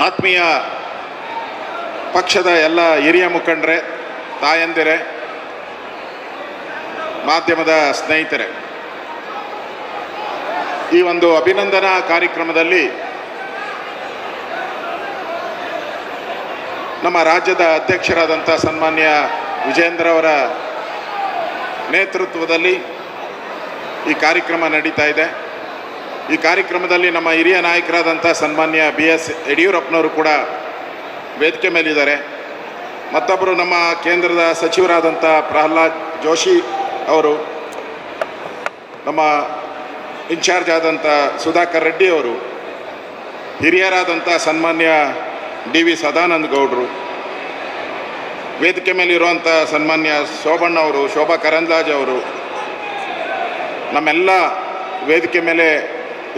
ಆತ್ಮೀಯ ಪಕ್ಷದ ಎಲ್ಲ ಹಿರಿಯ ಮುಖಂಡರೆ, ತಾಯಂದಿರೆ, ಮಾಧ್ಯಮದ ಸ್ನೇಹಿತರೆ, ಈ ಒಂದು ಅಭಿನಂದನಾ ಕಾರ್ಯಕ್ರಮದಲ್ಲಿ ನಮ್ಮ ರಾಜ್ಯದ ಅಧ್ಯಕ್ಷರಾದಂಥ ಸನ್ಮಾನ್ಯ ವಿಜೇಂದ್ರ ಅವರ ನೇತೃತ್ವದಲ್ಲಿ ಈ ಕಾರ್ಯಕ್ರಮ ನಡೀತಾ ಇದೆ. ಈ ಕಾರ್ಯಕ್ರಮದಲ್ಲಿ ನಮ್ಮ ಹಿರಿಯ ನಾಯಕರಾದಂಥ ಸನ್ಮಾನ್ಯ ಬಿ ಎಸ್ ಯಡಿಯೂರಪ್ಪನವರು ಕೂಡ ವೇದಿಕೆ ಮೇಲಿದ್ದಾರೆ. ಮತ್ತೊಬ್ಬರು ನಮ್ಮ ಕೇಂದ್ರದ ಸಚಿವರಾದಂಥ ಪ್ರಹ್ಲಾದ್ ಜೋಶಿ ಅವರು, ನಮ್ಮ ಇನ್ಚಾರ್ಜ್ ಆದಂಥ ಸುಧಾಕರ್ ರೆಡ್ಡಿ ಅವರು, ಹಿರಿಯರಾದಂಥ ಸನ್ಮಾನ್ಯ ಡಿ ವಿ ಸದಾನಂದ ಗೌಡರು, ವೇದಿಕೆ ಮೇಲಿರುವಂಥ ಸನ್ಮಾನ್ಯ ಶೋಭಣ್ಣ ಅವರು, ಶೋಭಾ ಕರಂದ್ಲಾಜ್ ಅವರು, ನಮ್ಮೆಲ್ಲ ವೇದಿಕೆ ಮೇಲೆ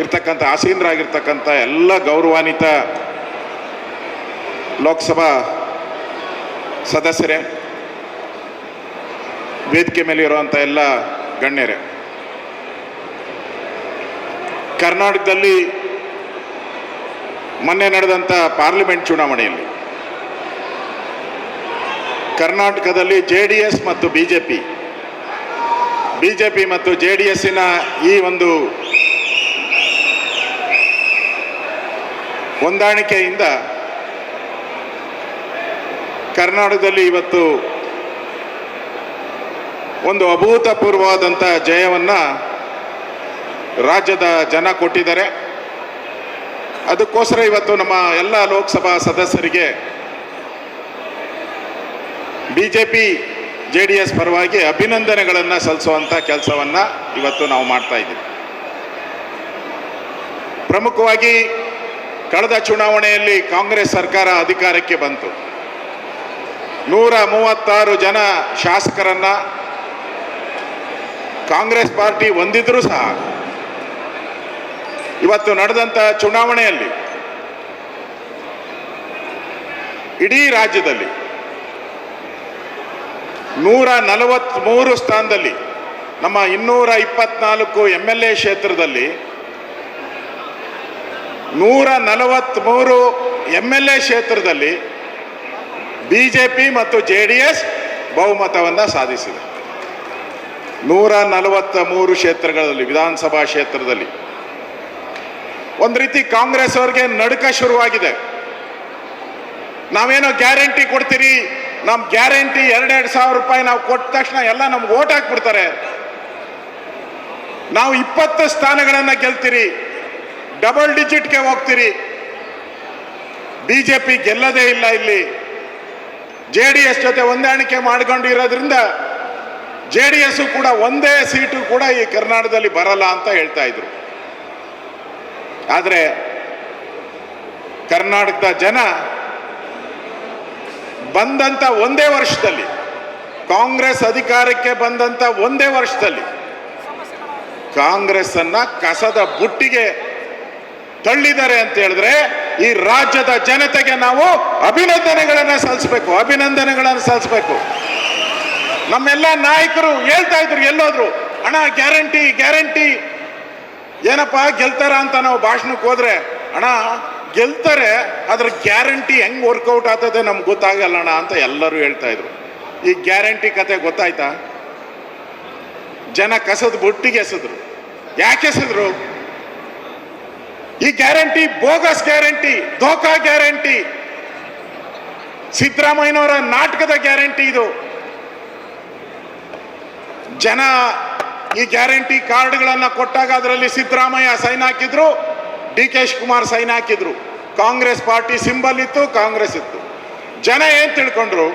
ಇರ್ತಕ್ಕಂಥ ಆಸೀನರಾಗಿರ್ತಕ್ಕಂಥ ಎಲ್ಲ ಗೌರವಾನ್ವಿತ ಲೋಕಸಭಾ ಸದಸ್ಯರೇ, ವೇದಿಕೆ ಮೇಲೆ ಇರುವಂಥ ಎಲ್ಲ ಗಣ್ಯರೇ. ಕರ್ನಾಟಕದಲ್ಲಿ ಮೊನ್ನೆ ನಡೆದಂಥ ಪಾರ್ಲಿಮೆಂಟ್ ಚುನಾವಣೆಯಲ್ಲಿ ಕರ್ನಾಟಕದಲ್ಲಿ ಜೆ ಡಿ ಎಸ್ ಮತ್ತು B J P, B J P ಮತ್ತು ಜೆ ಡಿ ಎಸ್ಸಿನ ಈ ಒಂದು ಹೊಂದಾಣಿಕೆಯಿಂದ ಕರ್ನಾಟಕದಲ್ಲಿ ಇವತ್ತು ಒಂದು ಅಭೂತಪೂರ್ವವಾದಂಥ ಜಯವನ್ನು ರಾಜ್ಯದ ಜನ ಕೊಟ್ಟಿದ್ದಾರೆ. ಅದಕ್ಕೋಸ್ಕರ ಇವತ್ತು ನಮ್ಮ ಎಲ್ಲ ಲೋಕಸಭಾ ಸದಸ್ಯರಿಗೆ B J P J D S ಪರವಾಗಿ ಅಭಿನಂದನೆಗಳನ್ನು ಸಲ್ಲಿಸುವಂಥ ಕೆಲಸವನ್ನು ಇವತ್ತು ನಾವು ಮಾಡ್ತಾ ಇದ್ದೀವಿ. ಪ್ರಮುಖವಾಗಿ ಕಳೆದ ಚುನಾವಣೆಯಲ್ಲಿ ಕಾಂಗ್ರೆಸ್ ಸರ್ಕಾರ ಅಧಿಕಾರಕ್ಕೆ ಬಂತು. ನೂರ ಮೂವತ್ತಾರು ಜನ ಶಾಸಕರನ್ನ ಕಾಂಗ್ರೆಸ್ ಪಾರ್ಟಿ ಹೊಂದಿದ್ರೂ ಸಹ ಇವತ್ತು ನಡೆದಂಥ ಚುನಾವಣೆಯಲ್ಲಿ ಇಡೀ ರಾಜ್ಯದಲ್ಲಿ ನೂರ ನಲವತ್ತ್ಮೂರು ಸ್ಥಾನದಲ್ಲಿ ನಮ್ಮ ಇನ್ನೂರ ಇಪ್ಪತ್ನಾಲ್ಕು ಎಂ ಎಲ್ ಎ ಕ್ಷೇತ್ರದಲ್ಲಿ ನೂರ ನಲವತ್ತ್ಮೂರು ಎಂ ಎಲ್ ಎ ಕ್ಷೇತ್ರದಲ್ಲಿ ಬಿ ಜೆ ಪಿ ಮತ್ತು ಜೆ ಡಿ ಎಸ್ ಬಹುಮತವನ್ನು ಸಾಧಿಸಿದೆ. ನೂರ ನಲವತ್ತ ಮೂರು ಕ್ಷೇತ್ರಗಳಲ್ಲಿ, ವಿಧಾನಸಭಾ ಕ್ಷೇತ್ರದಲ್ಲಿ. ಒಂದು ರೀತಿ ಕಾಂಗ್ರೆಸ್ ಅವ್ರಿಗೆ ನಡುಕ ಶುರುವಾಗಿದೆ. ನಾವೇನೋ ಗ್ಯಾರಂಟಿ ಕೊಡ್ತೀರಿ? ನಮ್ಮ ಗ್ಯಾರಂಟಿ ಎರಡೆರಡು ಸಾವಿರ ರೂಪಾಯಿ ನಾವು ಕೊಟ್ಟ ತಕ್ಷಣ ಎಲ್ಲ ನಮ್ಗೆ ಓಟ್ ಹಾಕ್ಬಿಡ್ತಾರೆ. ನಾವು ಇಪ್ಪತ್ತು ಸ್ಥಾನಗಳನ್ನು ಗೆಲ್ತೀರಿ. ಡಬಲ್ ಡಿಜಿಟ್ಗೆ ಹೋಗ್ತೀರಿ. ಬಿ ಜೆ ಪಿ ಗೆಲ್ಲದೇ ಇಲ್ಲ ಇಲ್ಲಿ. ಜೆ ಡಿ ಎಸ್ ಜೊತೆ ಹೊಂದಾಣಿಕೆ ಮಾಡ್ಕೊಂಡಿರೋದ್ರಿಂದ ಜೆ ಡಿ ಎಸ್ ಕೂಡ ಒಂದೇ ಸೀಟು ಕೂಡ ಈ ಕರ್ನಾಟಕದಲ್ಲಿ ಬರಲ್ಲ ಅಂತ ಹೇಳ್ತಾ ಇದ್ರು. ಆದರೆ ಕರ್ನಾಟಕದ ಜನ ಬಂದಂತ ಒಂದೇ ವರ್ಷದಲ್ಲಿ, ಕಾಂಗ್ರೆಸ್ ಅಧಿಕಾರಕ್ಕೆ ಬಂದಂತ ಒಂದೇ ವರ್ಷದಲ್ಲಿ ಕಾಂಗ್ರೆಸ್ ಅನ್ನ ಕಸದ ಬುಟ್ಟಿಗೆ ತಳ್ಳಿದ್ದಾರೆ ಅಂತ ಹೇಳಿದ್ರೆ ಈ ರಾಜ್ಯದ ಜನತೆಗೆ ನಾವು ಅಭಿನಂದನೆಗಳನ್ನು ಸಲ್ಲಿಸಬೇಕು ಅಭಿನಂದನೆಗಳನ್ನು ಸಲ್ಲಿಸಬೇಕು. ನಮ್ಮೆಲ್ಲ ನಾಯಕರು ಹೇಳ್ತಾ ಇದ್ರು, ಎಲ್ಲೋದ್ರು, ಅಣ್ಣ, ಗ್ಯಾರಂಟಿ ಗ್ಯಾರಂಟಿ, ಏನಪ್ಪ ಗೆಲ್ತಾರ ಅಂತ ನಾವು ಭಾಷಣಕ್ಕೆ ಹೋದ್ರೆ, ಅಣ್ಣ, ಗೆಲ್ತಾರೆ ಅದ್ರ ಗ್ಯಾರಂಟಿ ಹೆಂಗ್ ವರ್ಕೌಟ್ ಆಗ್ತದೆ ನಮ್ಗೆ ಗೊತ್ತಾಗಲ್ಲ ಅಣ್ಣ, ಅಂತ ಎಲ್ಲರೂ ಹೇಳ್ತಾ ಇದ್ರು. ಈ ಗ್ಯಾರಂಟಿ ಕತೆ ಗೊತ್ತಾಯ್ತಾ? ಜನ ಕಸದ ಬುಟ್ಟಿಗೆ ಎಸೆದ್ರು. ಯಾಕೆ ಎಸೆದ್ರು? ಈ ಗ್ಯಾರಂಟಿ, ಬೋಗಸ್ ಗ್ಯಾರಂಟಿ, ಧೋಕಾ ಗ್ಯಾರಂಟಿ, ಸಿದ್ದರಾಮಯ್ಯನವರ ನಾಟಕದ ಗ್ಯಾರಂಟಿ ಇದು. ಜನ ಈ ಗ್ಯಾರಂಟಿ ಕಾರ್ಡ್ಗಳನ್ನು ಕೊಟ್ಟಾಗ ಅದರಲ್ಲಿ ಸಿದ್ದರಾಮಯ್ಯ ಸೈನ್ ಹಾಕಿದ್ರು, ಡಿ ಕೆ ಶಿವಕುಮಾರ್ ಸೈನ್ ಹಾಕಿದ್ರು. ಕಾಂಗ್ರೆಸ್ ಪಾರ್ಟಿ ಸಿಂಬಲ್ ಇತ್ತು, ಕಾಂಗ್ರೆಸ್ ಇತ್ತು. ಜನ ಏನ್ ತಿಳ್ಕೊಂಡ್ರು?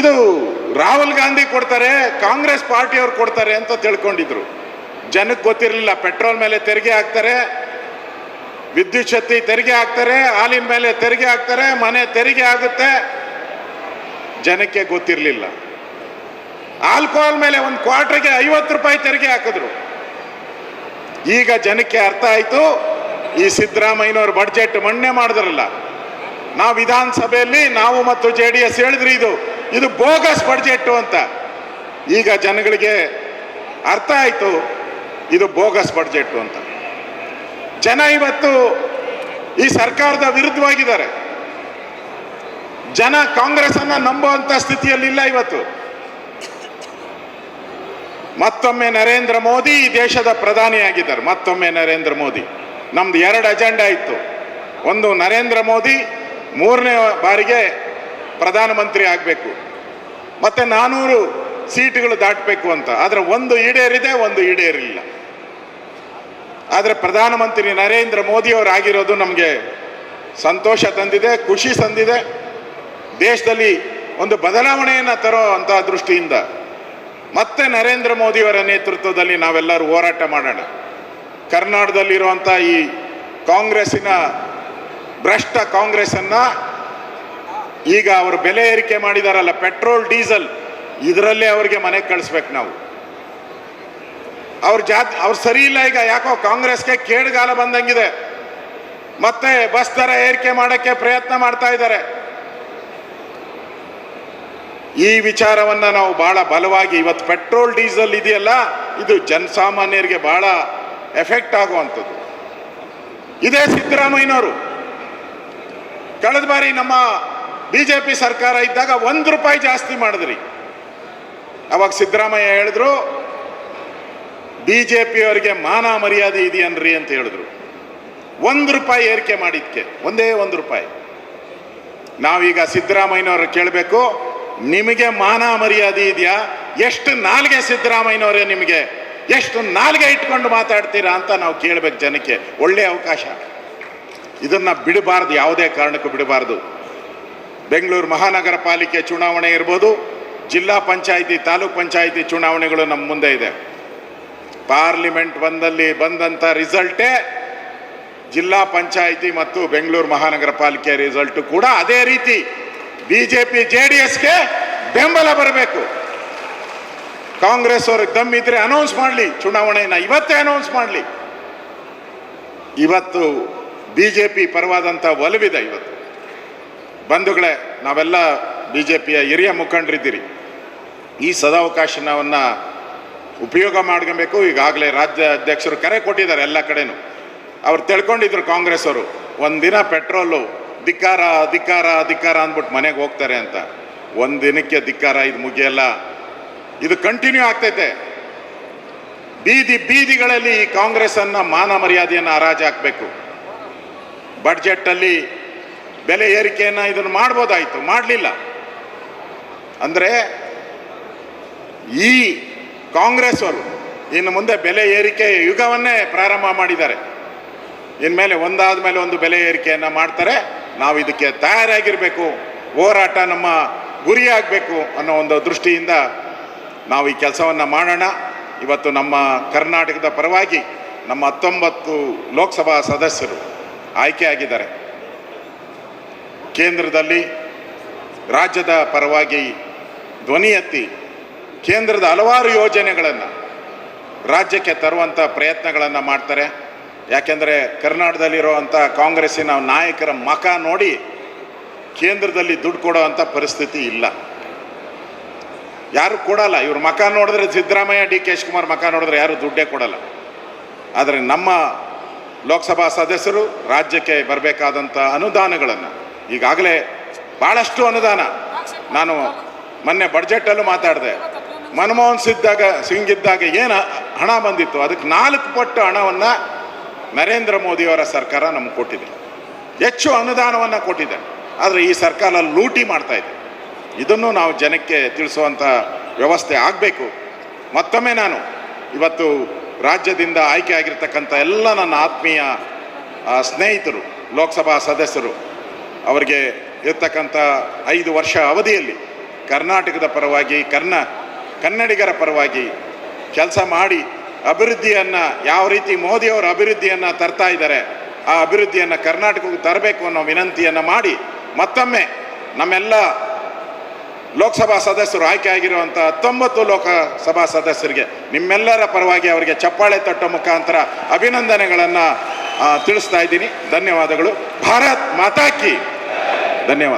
ಇದು ರಾಹುಲ್ ಗಾಂಧಿ ಕೊಡ್ತಾರೆ, ಕಾಂಗ್ರೆಸ್ ಪಾರ್ಟಿಯವ್ರು ಕೊಡ್ತಾರೆ ಅಂತ ತಿಳ್ಕೊಂಡಿದ್ರು. ಜನಕ್ಕೆ ಗೊತ್ತಿರಲಿಲ್ಲ, ಪೆಟ್ರೋಲ್ ಮೇಲೆ ತೆರಿಗೆ ಹಾಕ್ತಾರೆ ವಿದ್ಯುತ್ ಶಕ್ತಿ ತೆರಿಗೆ ಹಾಕ್ತಾರೆ, ಹಾಲಿನ ಮೇಲೆ ತೆರಿಗೆ ಹಾಕ್ತಾರೆ, ಮನೆ ತೆರಿಗೆ ಆಗುತ್ತೆ. ಜನಕ್ಕೆ ಗೊತ್ತಿರಲಿಲ್ಲ. ಆಲ್ಕೋಹಾಲ್ ಮೇಲೆ ಒಂದು ಕ್ವಾರ್ಟರ್ಗೆ ಐವತ್ತು ರೂಪಾಯಿ ತೆರಿಗೆ ಹಾಕಿದ್ರು. ಈಗ ಜನಕ್ಕೆ ಅರ್ಥ ಆಯಿತು, ಈ ಸಿದ್ದರಾಮಯ್ಯನವ್ರ ಬಡ್ಜೆಟ್ ಮಣ್ಣೆ ಮಾಡಿದ್ರಲ್ಲ. ನಾವು ವಿಧಾನಸಭೆಯಲ್ಲಿ ನಾವು ಮತ್ತು ಜೆ ಡಿ ಎಸ್ ಹೇಳಿದ್ರಿ ಇದು. ಇದು ಬೋಗಸ್ ಬಡ್ಜೆಟ್ಟು ಅಂತ. ಈಗ ಜನಗಳಿಗೆ ಅರ್ಥ ಆಯಿತು, ಇದು ಬೋಗಸ್ ಬಡ್ಜೆಟ್ಟು ಅಂತ. ಜನ ಇವತ್ತು ಈ ಸರ್ಕಾರದ ವಿರುದ್ಧವಾಗಿದ್ದಾರೆ. ಜನ ಕಾಂಗ್ರೆಸ್ ಅನ್ನ ನಂಬುವಂತ ಸ್ಥಿತಿಯಲ್ಲಿಲ್ಲ ಇವತ್ತು. ಮತ್ತೊಮ್ಮೆ ನರೇಂದ್ರ ಮೋದಿ ಈ ದೇಶದ ಪ್ರಧಾನಿಯಾಗಿದ್ದಾರೆ. ಮತ್ತೊಮ್ಮೆ ನರೇಂದ್ರ ಮೋದಿ. ನಮ್ದು ಎರಡು ಅಜೆಂಡಾ ಇತ್ತು. ಒಂದು ನರೇಂದ್ರ ಮೋದಿ, ಮೂರನೇ ಬಾರಿಗೆ ಪ್ರಧಾನಮಂತ್ರಿ ಆಗಬೇಕು. ಮತ್ತೆ ನಾನೂರು ಸೀಟುಗಳು ದಾಟಬೇಕು ಅಂತ. ಆದರೆ ಒಂದು ಈಡೇರಿದೆ, ಒಂದು ಈಡೇರಿಲ್ಲ. ಆದರೆ ಪ್ರಧಾನಮಂತ್ರಿ ನರೇಂದ್ರ ಮೋದಿ ಅವರು ಆಗಿರೋದು ನಮಗೆ ಸಂತೋಷ ತಂದಿದೆ, ಖುಷಿ ತಂದಿದೆ. ದೇಶದಲ್ಲಿ ಒಂದು ಬದಲಾವಣೆಯನ್ನು ತರೋ ಅಂತ ದೃಷ್ಟಿಯಿಂದ ಮತ್ತೆ ನರೇಂದ್ರ ಮೋದಿಯವರ ನೇತೃತ್ವದಲ್ಲಿ ನಾವೆಲ್ಲರೂ ಹೋರಾಟ ಮಾಡೋಣ. ಕರ್ನಾಟಕದಲ್ಲಿರುವಂಥ ಈ ಕಾಂಗ್ರೆಸ್ಸಿನ ಭ್ರಷ್ಟ ಕಾಂಗ್ರೆಸ್ಸನ್ನು ಈಗ ಅವರು ಬೆಲೆ ಏರಿಕೆ ಮಾಡಿದಾರಲ್ಲ, ಪೆಟ್ರೋಲ್, ಡೀಸೆಲ್, ಇದರಲ್ಲೇ ಅವರಿಗೆ ಮನೆಗೆ ಕಳಿಸ್ಬೇಕು ನಾವು. ಅವ್ರ ಜಾತಿ ಅವ್ರು ಸರಿ ಇಲ್ಲ ಈಗ, ಯಾಕೋ ಕಾಂಗ್ರೆಸ್ಗೆ ಕೇಡುಗಾಲ ಬಂದಂಗಿದೆ. ಮತ್ತೆ ಬಸ್ ದರ ಏರಿಕೆ ಮಾಡೋಕ್ಕೆ ಪ್ರಯತ್ನ ಮಾಡ್ತಾ ಇದ್ದಾರೆ. ಈ ವಿಚಾರವನ್ನ ನಾವು ಬಹಳ ಬಲವಾಗಿ ಇವತ್ತು ಪೆಟ್ರೋಲ್, ಡೀಸೆಲ್ ಇದೆಯಲ್ಲ, ಇದು ಜನಸಾಮಾನ್ಯರಿಗೆ ಬಹಳ ಎಫೆಕ್ಟ್ ಆಗುವಂಥದ್ದು. ಇದೇ ಸಿದ್ದರಾಮಯ್ಯನವರು. ಕಳೆದ ಬಾರಿ ನಮ್ಮ ಬಿಜೆಪಿ ಸರ್ಕಾರ ಇದ್ದಾಗ ಒಂದು ರೂಪಾಯಿ ಜಾಸ್ತಿ ಮಾಡಿದ್ರಿ. ಅವಾಗ ಸಿದ್ದರಾಮಯ್ಯ ಹೇಳಿದ್ರು ಬಿಜೆಪಿ ಅವರಿಗೆ ಮಾನ ಮರ್ಯಾದೆ ಇದೆಯನ್ರಿ ಅಂತ ಹೇಳಿದ್ರು. ಒಂದು ರೂಪಾಯಿ ಏರಿಕೆ ಮಾಡಿದ್ಕೆ, ಒಂದೇ ಒಂದು ರೂಪಾಯಿ. ನಾವೀಗ ಸಿದ್ದರಾಮಯ್ಯನವ್ರ ಕೇಳಬೇಕು, ನಿಮಗೆ ಮಾನ ಮರ್ಯಾದೆ ಇದೆಯಾ? ಎಷ್ಟು ನಾಲ್ಗೆ ಸಿದ್ದರಾಮಯ್ಯನವರೇ ನಿಮಗೆ? ಎಷ್ಟು ನಾಲ್ಗೆ ಇಟ್ಕೊಂಡು ಮಾತಾಡ್ತೀರಾ ಅಂತ ನಾವು ಕೇಳಬೇಕು ಜನಕ್ಕೆ ಒಳ್ಳೆಯ ಅವಕಾಶ. ಇದನ್ನು ಬಿಡಬಾರ್ದು, ಯಾವುದೇ ಕಾರಣಕ್ಕೂ ಬಿಡಬಾರ್ದು. ಬೆಂಗಳೂರು ಮಹಾನಗರ ಪಾಲಿಕೆ ಚುನಾವಣೆ ಇರ್ಬೋದು, ಜಿಲ್ಲಾ ಪಂಚಾಯಿತಿ, ತಾಲೂಕ್ ಪಂಚಾಯಿತಿ ಚುನಾವಣೆಗಳು ನಮ್ಮ ಮುಂದೆ ಇದೆ. ಪಾರ್ಲಿಮೆಂಟ್ ಬಂದಲ್ಲಿ ಬಂದಂಥ ರಿಸಲ್ಟೇ ಜಿಲ್ಲಾ ಪಂಚಾಯಿತಿ ಮತ್ತು ಬೆಂಗಳೂರು ಮಹಾನಗರ ಪಾಲಿಕೆ ರಿಸಲ್ಟ್ ಕೂಡ ಅದೇ ರೀತಿ ಬಿ ಜೆ ಡಿ ಎಸ್ಗೆ ಬೆಂಬಲ ಬರಬೇಕು. ಕಾಂಗ್ರೆಸ್ ಅವ್ರಿಗೆ ಇದ್ರೆ ಅನೌನ್ಸ್ ಮಾಡಲಿ ಚುನಾವಣೆಯನ್ನು ಇವತ್ತೇ ಅನೌನ್ಸ್ ಮಾಡಲಿ. ಇವತ್ತು ಬಿಜೆಪಿ ಪರವಾದಂಥ ಒಲವಿದೆ ಇವತ್ತು. ಬಂಧುಗಳೇ, ನಾವೆಲ್ಲ ಬಿಜೆಪಿಯ ಹಿರಿಯ ಮುಖಂಡರಿದ್ದೀರಿ. ಈ ಸದಾವಕಾಶನವನ್ನ ಉಪಯೋಗ ಮಾಡ್ಕೊಬೇಕು. ಈಗಾಗಲೇ ರಾಜ್ಯ ಅಧ್ಯಕ್ಷರು ಕರೆ ಕೊಟ್ಟಿದ್ದಾರೆ ಎಲ್ಲ ಕಡೆನೂ. ಅವ್ರು ತಿಳ್ಕೊಂಡಿದ್ರು ಕಾಂಗ್ರೆಸ್ ಅವರು ಒಂದಿನ ಪೆಟ್ರೋಲು ಧಿಕ್ಕಾರ ಧಿಕ್ಕಾರ ಧಿಕ್ಕಾರ ಅಂದ್ಬಿಟ್ಟು ಮನೆಗೆ ಹೋಗ್ತಾರೆ ಅಂತ. ಒಂದು ದಿನಕ್ಕೆ ಧಿಕ್ಕಾರ, ಇದು ಮುಗಿಯಲ್ಲ. ಇದು ಕಂಟಿನ್ಯೂ ಆಗ್ತೈತೆ. ಬೀದಿ, ಬೀದಿಗಳಲ್ಲಿ ಈ ಕಾಂಗ್ರೆಸ್ಸನ್ನು ಮಾನ ಮರ್ಯಾದೆಯನ್ನು ಹರಾಜು ಹಾಕಬೇಕು. ಬಡ್ಜೆಟ್ಟಲ್ಲಿ ಬೆಲೆ ಏರಿಕೆಯನ್ನು ಇದನ್ನು ಮಾಡ್ಬೋದಾಯಿತು, ಮಾಡಲಿಲ್ಲ. ಅಂದರೆ ಈ ಕಾಂಗ್ರೆಸ್ ಅವರು ಇನ್ನು ಮುಂದೆ ಬೆಲೆ ಏರಿಕೆ ಯುಗವನ್ನೇ ಪ್ರಾರಂಭ ಮಾಡಿದ್ದಾರೆ. ಇನ್ಮೇಲೆ ಒಂದಾದ ಮೇಲೆ ಒಂದು ಬೆಲೆ ಏರಿಕೆಯನ್ನು ಮಾಡ್ತಾರೆ. ನಾವು ಇದಕ್ಕೆ ತಯಾರಾಗಿರಬೇಕು. ಹೋರಾಟ ನಮ್ಮ ಗುರಿಯಾಗಬೇಕು ಅನ್ನೋ ಒಂದು ದೃಷ್ಟಿಯಿಂದ ನಾವು ಈ ಕೆಲಸವನ್ನು ಮಾಡೋಣ. ಇವತ್ತು ನಮ್ಮ ಕರ್ನಾಟಕದ ಪರವಾಗಿ ನಮ್ಮ ಹತ್ತೊಂಬತ್ತು ಲೋಕಸಭಾ ಸದಸ್ಯರು ಆಯ್ಕೆಯಾಗಿದ್ದಾರೆ ಕೇಂದ್ರದಲ್ಲಿ ರಾಜ್ಯದ ಪರವಾಗಿ ಧ್ವನಿ ಎತ್ತಿ ಕೇಂದ್ರದ ಹಲವಾರು ಯೋಜನೆಗಳನ್ನು ರಾಜ್ಯಕ್ಕೆ ತರುವಂಥ ಪ್ರಯತ್ನಗಳನ್ನು ಮಾಡ್ತಾರೆ. ಯಾಕೆಂದರೆ ಕರ್ನಾಟಕದಲ್ಲಿರುವಂಥ ಕಾಂಗ್ರೆಸ್ಸಿನ ನಾಯಕರ ಮಖ ನೋಡಿ ಕೇಂದ್ರದಲ್ಲಿ ದುಡ್ಡು ಕೊಡೋವಂಥ ಪರಿಸ್ಥಿತಿ ಇಲ್ಲ. ಯಾರು ಕೊಡಲ್ಲ, ಇವ್ರ ಮಖ ನೋಡಿದ್ರೆ ಸಿದ್ದರಾಮಯ್ಯ, ಡಿ. ಕೆ. ಶಿವಕುಮಾರ್ ಮಖ ನೋಡಿದ್ರೆ ಯಾರು ದುಡ್ಡೇ ಕೊಡಲ್ಲ. ಆದರೆ ನಮ್ಮ ಲೋಕಸಭಾ ಸದಸ್ಯರು ರಾಜ್ಯಕ್ಕೆ ಬರಬೇಕಾದಂಥ ಅನುದಾನಗಳನ್ನು ಈಗಾಗಲೇ ಭಾಳಷ್ಟು ಅನುದಾನ. ನಾನು ಮೊನ್ನೆ ಬಡ್ಜೆಟಲ್ಲೂ ಮಾತಾಡಿದೆ. ಮನಮೋಹನ್ ಸಿದ್ದಾಗ ಸಿಂಗ್ ಇದ್ದಾಗ ಏನು ಹಣ ಬಂದಿತ್ತು? ಅದಕ್ಕೆ ನಾಲ್ಕು ಪಟ್ಟು ಹಣವನ್ನು ನರೇಂದ್ರ ಮೋದಿಯವರ ಸರ್ಕಾರ ನಮ್ಗೆ ಕೊಟ್ಟಿದೆ. ಹೆಚ್ಚು ಅನುದಾನವನ್ನು ಕೊಟ್ಟಿದೆ. ಆದರೆ ಈ ಸರ್ಕಾರ ಲೂಟಿ ಮಾಡ್ತಾ ಇದೆ. ಇದನ್ನು ನಾವು ಜನಕ್ಕೆ ತಿಳಿಸುವಂಥ ವ್ಯವಸ್ಥೆ ಆಗಬೇಕು. ಮತ್ತೊಮ್ಮೆ ನಾನು ಇವತ್ತು ರಾಜ್ಯದಿಂದ ಆಯ್ಕೆ ಆಗಿರ್ತಕ್ಕಂಥ ಎಲ್ಲ ನನ್ನ ಆತ್ಮೀಯ ಸ್ನೇಹಿತರು, ಲೋಕಸಭಾ ಸದಸ್ಯರು, ಅವರಿಗೆ ಇರ್ತಕ್ಕಂಥ ಐದು ವರ್ಷ ಅವಧಿಯಲ್ಲಿ ಕರ್ನಾಟಕದ ಪರವಾಗಿ ಕರ್ನ ಕನ್ನಡಿಗರ ಪರವಾಗಿ ಕೆಲಸ ಮಾಡಿ ಅಭಿವೃದ್ಧಿಯನ್ನು ಯಾವ ರೀತಿ ಮೋದಿಯವರು ಅಭಿವೃದ್ಧಿಯನ್ನು ತರ್ತಾ ಇದ್ದಾರೆ, ಆ ಅಭಿವೃದ್ಧಿಯನ್ನು ಕರ್ನಾಟಕಕ್ಕೆ ತರಬೇಕು ಅನ್ನೋ ವಿನಂತಿಯನ್ನು ಮಾಡಿ ಮತ್ತೊಮ್ಮೆ ನಮ್ಮೆಲ್ಲ ಲೋಕಸಭಾ ಸದಸ್ಯರು ಆಯ್ಕೆ ಆಗಿರುವಂಥ ಹತ್ತೊಂಬತ್ತು ಲೋಕಸಭಾ ಸದಸ್ಯರಿಗೆ, ನಿಮ್ಮೆಲ್ಲರ ಪರವಾಗಿ ಅವರಿಗೆ ಚಪ್ಪಾಳೆ ತಟ್ಟೋ ಮುಖಾಂತರ ಅಭಿನಂದನೆಗಳನ್ನು ತಿಳಿಸ್ತಾ ಇದ್ದೀನಿ. ಧನ್ಯವಾದಗಳು. ಭಾರತ್ ಮಾತಾಕಿ ಧನ್ಯವಾದ.